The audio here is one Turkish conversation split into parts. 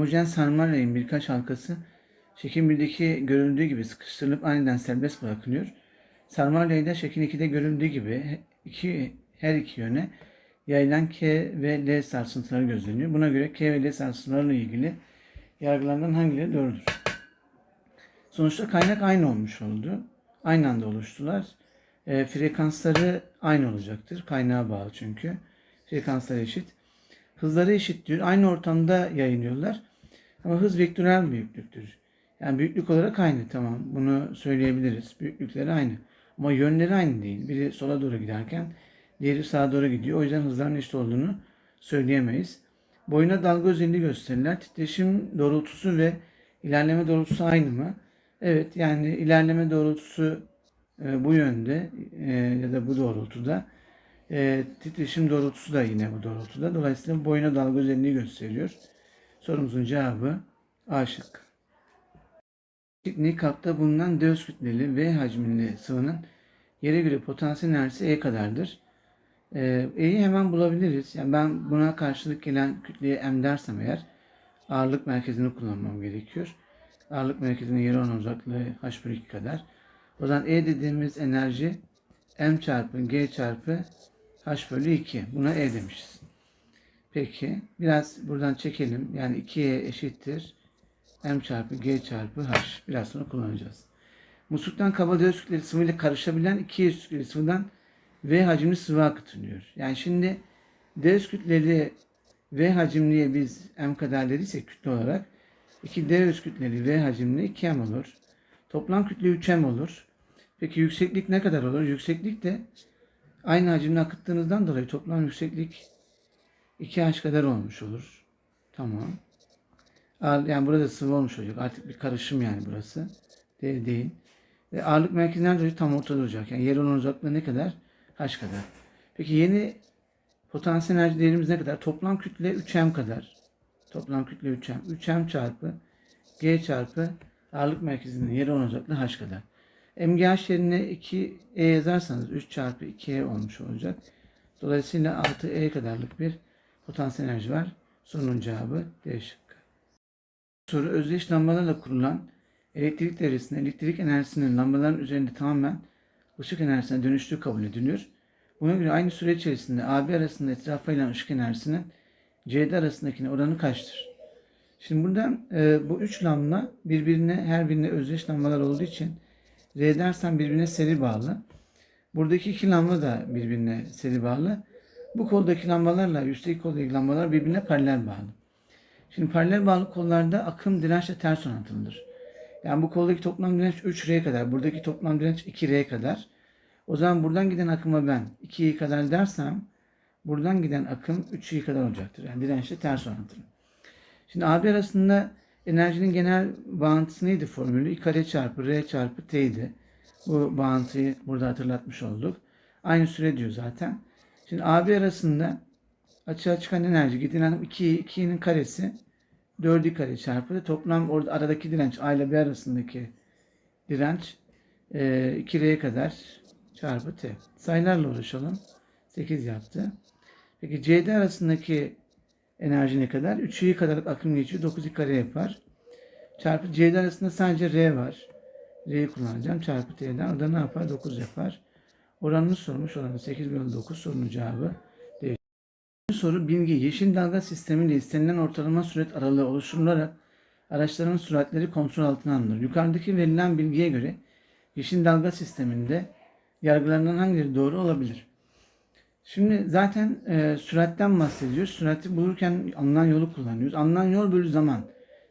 Homojen sarmal yayın birkaç halkası şekil 1'deki görüldüğü gibi sıkıştırılıp aniden serbest bırakılıyor. Sarmal yayda şekil 2'de görüldüğü gibi iki, her iki yöne yayılan K ve L sarsıntıları gözleniyor. Buna göre K ve L sarsıntılarıyla ilgili yargılardan hangileri doğrudur? Sonuçta kaynak aynı olmuş oldu. Aynı anda oluştular. E, frekansları aynı olacaktır. Kaynağa bağlı çünkü. Frekansları eşit. Hızları eşit diyor. Aynı ortamda yayınlıyorlar. Ama hız vektörel büyüklüktür. Yani büyüklük olarak aynı tamam. Bunu söyleyebiliriz. Büyüklükleri aynı. Ama yönleri aynı değil. Biri sola doğru giderken diğeri sağa doğru gidiyor. O yüzden hızların eşit olduğunu söyleyemeyiz. Boyuna dalga özelliği gösterirler. Titreşim doğrultusu ve ilerleme doğrultusu aynı mı? Evet yani ilerleme doğrultusu e, bu yönde e, ya da bu doğrultuda. E, titreşim doğrultusu da yine bu doğrultuda. Dolayısıyla boyuna dalga özelliği gösteriyor. Sorumuzun cevabı A şıkkı. Nikapta bulunan D öz kütleli V hacminde sıvının yere göre potansiyel enerjisi E kadardır. Ee, E'yi hemen bulabiliriz. Yani ben buna karşılık gelen kütleye M dersem eğer ağırlık merkezini kullanmam gerekiyor. Ağırlık merkezinin yere olan uzaklığı H bölü 2 kadar. O zaman E dediğimiz enerji M çarpı G çarpı H bölü 2. Buna E demişiz. Peki biraz buradan çekelim. Yani 2E eşittir M çarpı G çarpı H. Biraz sonra kullanacağız. Musluktan kaba döz kütleli sıvı ile karışabilen iki öz kütleli sıvıdan V hacimli sıvı akıtılıyor. Yani şimdi döz kütleli V hacimliye biz M kadar dediysek kütle olarak 2 D öz kütleli V hacimli 2M olur. Toplam kütle 3M olur. Peki yükseklik ne kadar olur? Yükseklik de aynı hacimle akıttığınızdan dolayı toplam yükseklik 2H kadar olmuş olur. Tamam. Yani burada sıvı olmuş olacak. Artık bir karışım yani burası. Değil, değil. Ve ağırlık merkezinden dolayı tam ortada olacak. Yani yer olan uzaklığı ne kadar? H kadar. Peki yeni potansiyel enerji değerimiz ne kadar? Toplam kütle 3M kadar. Toplam kütle 3M. 3M çarpı G çarpı ağırlık merkezinin yer olan uzaklığı H kadar. MGH yerine 2E yazarsanız 3 çarpı 2E olmuş olacak. Dolayısıyla 6E kadarlık bir potansiyel enerji var. Sorunun cevabı D şıkkı. Soru özdeş lambalarla kurulan elektrik devresinde elektrik enerjisinin lambaların üzerinde tamamen ışık enerjisine dönüştüğü kabul ediliyor. Buna göre aynı süre içerisinde AB arasında etrafa yayılan ışık enerjisinin CD arasındakine oranı kaçtır? Şimdi buradan e, bu üç lamba birbirine her birine özdeş lambalar olduğu için R dersen birbirine seri bağlı. Buradaki iki lamba da birbirine seri bağlı. Bu koldaki lambalarla üstteki koldaki lambalar birbirine paralel bağlı. Şimdi paralel bağlı kollarda akım dirençle ters orantılıdır. Yani bu koldaki toplam direnç 3R kadar, buradaki toplam direnç 2R kadar. O zaman buradan giden akıma ben 2i kadar dersem buradan giden akım 3i kadar olacaktır. Yani dirençle ters orantılı. Şimdi AB arasında enerjinin genel bağıntısı neydi formülü? I kare çarpı R çarpı T idi. Bu bağıntıyı burada hatırlatmış olduk. Aynı süre diyor zaten. Şimdi AB arasında açığa çıkan enerji gidilen 2, 2'nin karesi 4'ü kare çarpı toplam orada aradaki direnç A ile B arasındaki direnç e, 2R'ye kadar çarpı T. Sayılarla uğraşalım. 8 yaptı. Peki CD arasındaki enerji ne kadar? 3i kadarlık akım geçiyor. 9i kare yapar. Çarpı CD arasında sadece R var. R'yi kullanacağım. Çarpı T'den. O da ne yapar? 9 yapar. Oranını sormuş. Oranı 8 bölü 9 sorunun cevabı Bu soru bilgi yeşil dalga sistemiyle istenilen ortalama sürat aralığı oluşturularak araçların süratleri kontrol altına alınır. Yukarıdaki verilen bilgiye göre yeşil dalga sisteminde yargılarından hangileri doğru olabilir? Şimdi zaten e, süratten bahsediyoruz. Sürati bulurken alınan yolu kullanıyoruz. Alınan yol bölü zaman.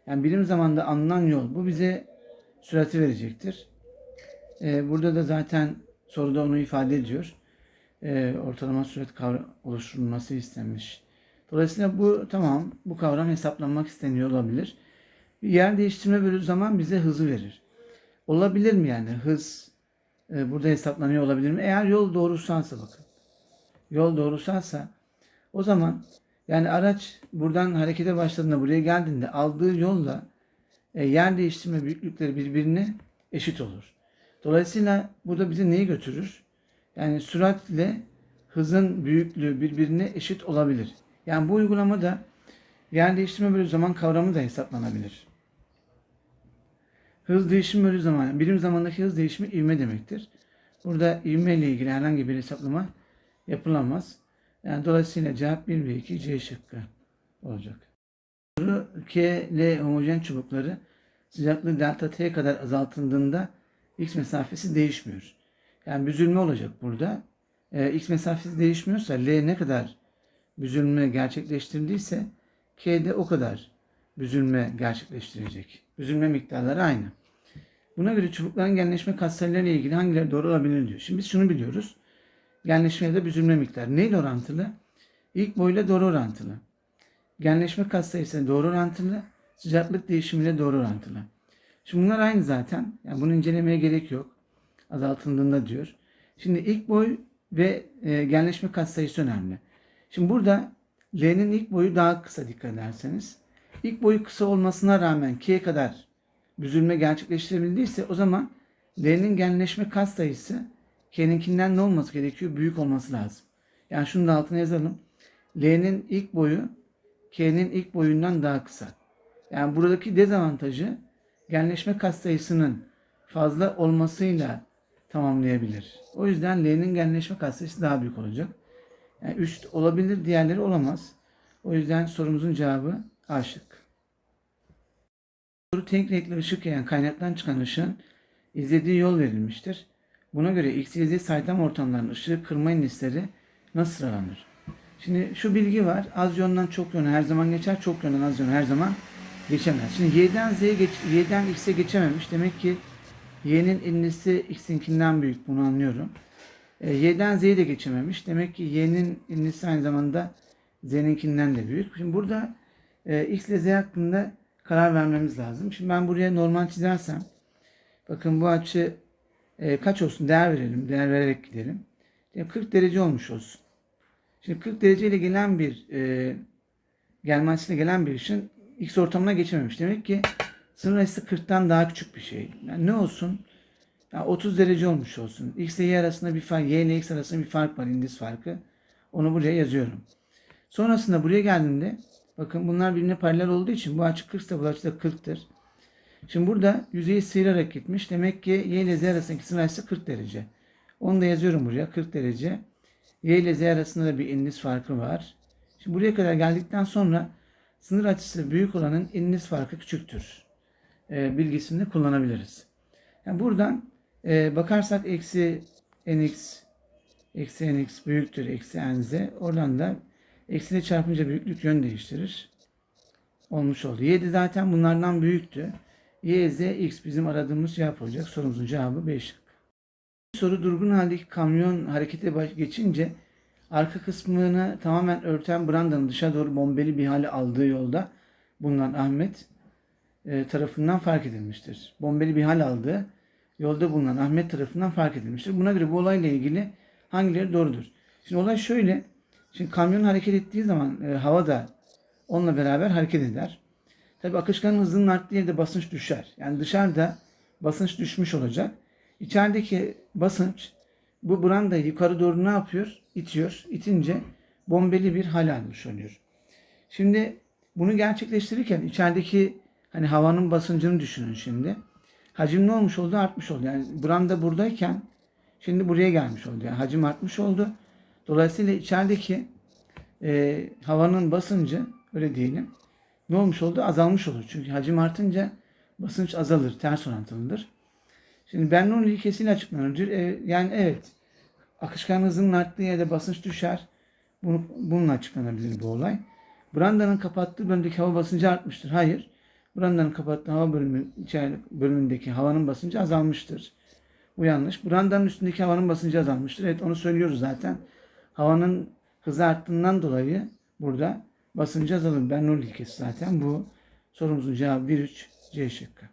Yani birim zamanda alınan yol. Bu bize sürati verecektir. E, burada da zaten soruda onu ifade ediyor. E, ortalama kavram oluşturulması istenmiş. Dolayısıyla bu tamam bu kavram hesaplanmak isteniyor olabilir. Yer değiştirme bölü zaman bize hızı verir. Olabilir mi yani hız e, burada hesaplanıyor olabilir mi? Eğer yol doğrusalsa bakın. Yol doğrusalsa o zaman yani araç buradan harekete başladığında buraya geldiğinde aldığı yolla e, yer değiştirme büyüklükleri birbirine eşit olur. Dolayısıyla burada bize neyi götürür? Yani süratle hızın büyüklüğü birbirine eşit olabilir. Yani bu uygulamada Yer değiştirme bölü zaman kavramı da hesaplanabilir. Hız değişimi bölü zaman. Birim zamandaki hız değişimi ivme demektir. Burada ivme ile ilgili herhangi bir hesaplama yapılamaz. Yani dolayısıyla cevap 1 ve 2 C şıkkı olacak. K, L homojen çubukları sıcaklığı delta T kadar azaltıldığında X mesafesi değişmiyor. Yani büzülme olacak burada. Ee, X mesafesi değişmiyorsa L ne kadar büzülme gerçekleştirdiyse K de o kadar büzülme gerçekleştirecek. Büzülme miktarları aynı. Buna göre çubukların genleşme katsayıları ile ilgili hangileri doğru olabilir diyor. Şimdi biz şunu biliyoruz. Genleşme ya da büzülme miktarı neyle orantılı? İlk boyuyla doğru orantılı. Genleşme katsayısı doğru orantılı. Sıcaklık değişimiyle doğru orantılı. Şimdi bunlar aynı zaten. Yani bunu incelemeye gerek yok. Azaltıldığında diyor. Şimdi ilk boy ve e, genleşme katsayısı önemli. Şimdi burada L'nin ilk boyu daha kısa dikkat ederseniz. İlk boyu kısa olmasına rağmen K'ye kadar büzülme gerçekleştirebildiyse o zaman L'nin genleşme katsayısı K'ninkinden ne olması gerekiyor? Büyük olması lazım. Yani şunu da altına yazalım. L'nin ilk boyu K'nin ilk boyundan daha kısa. Yani buradaki dezavantajı genleşme katsayısının fazla olmasıyla tamamlayabilir. O yüzden L'nin genleşme katsayısı daha büyük olacak. Yani 3 olabilir, diğerleri olamaz. O yüzden sorumuzun cevabı A şık. Soru tek renkli ışık yayan kaynaktan çıkan ışığın izlediği yol verilmiştir. Buna göre X, Y, Z ortamların ışığı kırma indisleri nasıl sıralanır? Şimdi şu bilgi var. Az yönden çok yöne her zaman geçer. Çok yönden az yöne her zaman geçemez. Şimdi Y'den Z'ye geç, Y'den X'e geçememiş. Demek ki Y'nin indisi X'inkinden büyük. Bunu anlıyorum. E, Y'den Z'ye de geçememiş. Demek ki Y'nin indisi aynı zamanda Z'ninkinden de büyük. Şimdi burada e, X ile Z hakkında karar vermemiz lazım. Şimdi ben buraya normal çizersem bakın bu açı e, kaç olsun? Değer verelim. Değer vererek gidelim. Yani 40 derece olmuş olsun. Şimdi 40 dereceyle gelen bir e, gelme açısıyla gelen bir ışın X ortamına geçememiş. Demek ki sınır açısı 40'tan daha küçük bir şey. Yani ne olsun? Yani 30 derece olmuş olsun. X ile Y arasında bir fark, Y ile X arasında bir fark var, indis farkı. Onu buraya yazıyorum. Sonrasında buraya geldiğimde bakın bunlar birbirine paralel olduğu için bu açı 40 ise bu açı da 40'tır. Şimdi burada yüzeyi sıyırarak gitmiş. Demek ki Y ile Z arasındaki sınır açısı 40 derece. Onu da yazıyorum buraya 40 derece. Y ile Z arasında da bir indis farkı var. Şimdi buraya kadar geldikten sonra sınır açısı büyük olanın indis farkı küçüktür. E, bilgisini kullanabiliriz. Yani buradan e, bakarsak eksi nx eksi nx büyüktür eksi nz. Oradan da eksiyle çarpınca büyüklük yön değiştirir. Olmuş oldu. Y de zaten bunlardan büyüktü. Y, Z, X bizim aradığımız cevap olacak. Sorumuzun cevabı B şık. Soru durgun haldeki kamyon harekete geçince arka kısmını tamamen örten brandanın dışa doğru bombeli bir hale aldığı yolda bulunan Ahmet e, tarafından fark edilmiştir. Bombeli bir hal aldığı yolda bulunan Ahmet tarafından fark edilmiştir. Buna göre bu olayla ilgili hangileri doğrudur? Şimdi olay şöyle. Şimdi kamyon hareket ettiği zaman e, hava da onunla beraber hareket eder. Tabi akışkanın hızının arttığı yerde basınç düşer. Yani dışarıda basınç düşmüş olacak. İçerideki basınç bu brandayı yukarı doğru ne yapıyor? İtiyor. İtince bombeli bir hal almış oluyor. Şimdi bunu gerçekleştirirken içerideki hani havanın basıncını düşünün şimdi. Hacim ne olmuş oldu? Artmış oldu. Yani branda buradayken şimdi buraya gelmiş oldu. Yani hacim artmış oldu. Dolayısıyla içerideki e, havanın basıncı öyle diyelim ne olmuş oldu? Azalmış olur. Çünkü hacim artınca basınç azalır. Ters orantılıdır. Şimdi Bernoulli ilkesiyle açıklanır. E, yani evet akışkan hızının arttığı yerde basınç düşer. Bunu, bununla açıklanabilir bu olay. Branda'nın kapattığı bölümdeki hava basıncı artmıştır. Hayır. Branda'nın kapattığı hava bölümü, bölümündeki havanın basıncı azalmıştır. Bu yanlış. Branda'nın üstündeki havanın basıncı azalmıştır. Evet onu söylüyoruz zaten. Havanın hızı arttığından dolayı burada basıncı azalır. Bernoulli ilkesi zaten bu. Sorumuzun cevabı 1-3 C şıkkı.